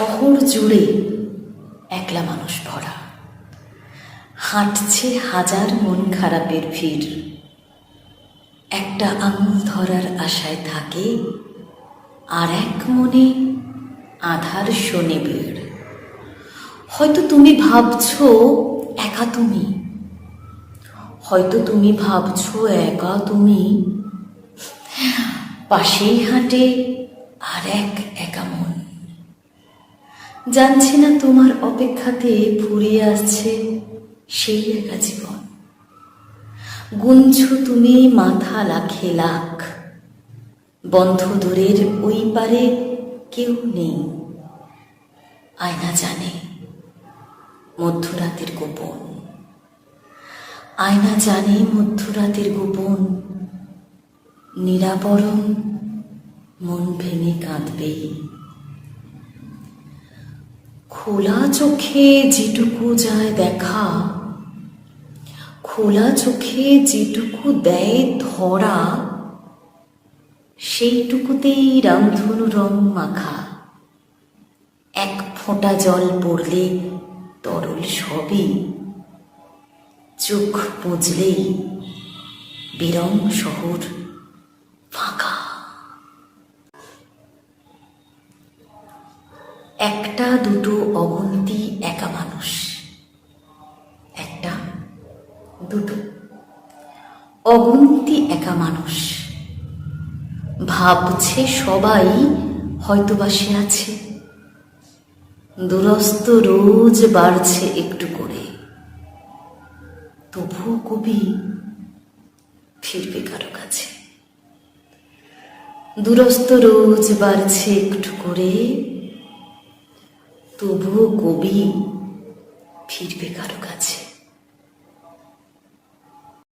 শহর জুড়ে একলা মানুষ ভরা। হাঁটছে হাজার মন খারাপের ভিড়। একটা আঙুল ধরার আশায় থাকে, আর এক মনে আধার শোনে ভিড়। হয়তো তুমি ভাবছ, একা তুমি। হয়তো তুমি ভাবছ, একা তুমি। পাশেই হাঁটে আর এক একা মন। জানছি না তোমার অপেক্ষাতে ফুরিয়ে আসছে সেই একা জীবন। গুনছো তুমি মাথা লাখে লাখ। বন্ধ দূরের ওই পারে কেউ নেই। আয়না জানে মধ্যরাতের গোপন। আয়না জানে মধ্যরাতের গোপন। নিরাবরণ মন ভেঙে কাঁদবে। খোলা চোখে যেটুকু যায় দেখা, খোলা চোখে যেটুকু দেয় ধরা, সেইটুকুতেই রামধনু রং মাখা। এক ফোঁটা জল পড়লে তরল সবই, চোখ বুঝলেই বিরং শহর। একটা দুটো অগন্তি একা মানুষ। একটা, দুটো। অগন্তি একা মানুষ। ভাবছে সবাই হয়তো বা সে আছে। দুরস্ত রোজ বাড়ছে একটু করে। তবুও কবি ফিরবে কারও কাছে। দুরস্ত রোজ বাড়ছে একটু করে। তবুও কবি ফিরবে কারও কাছে।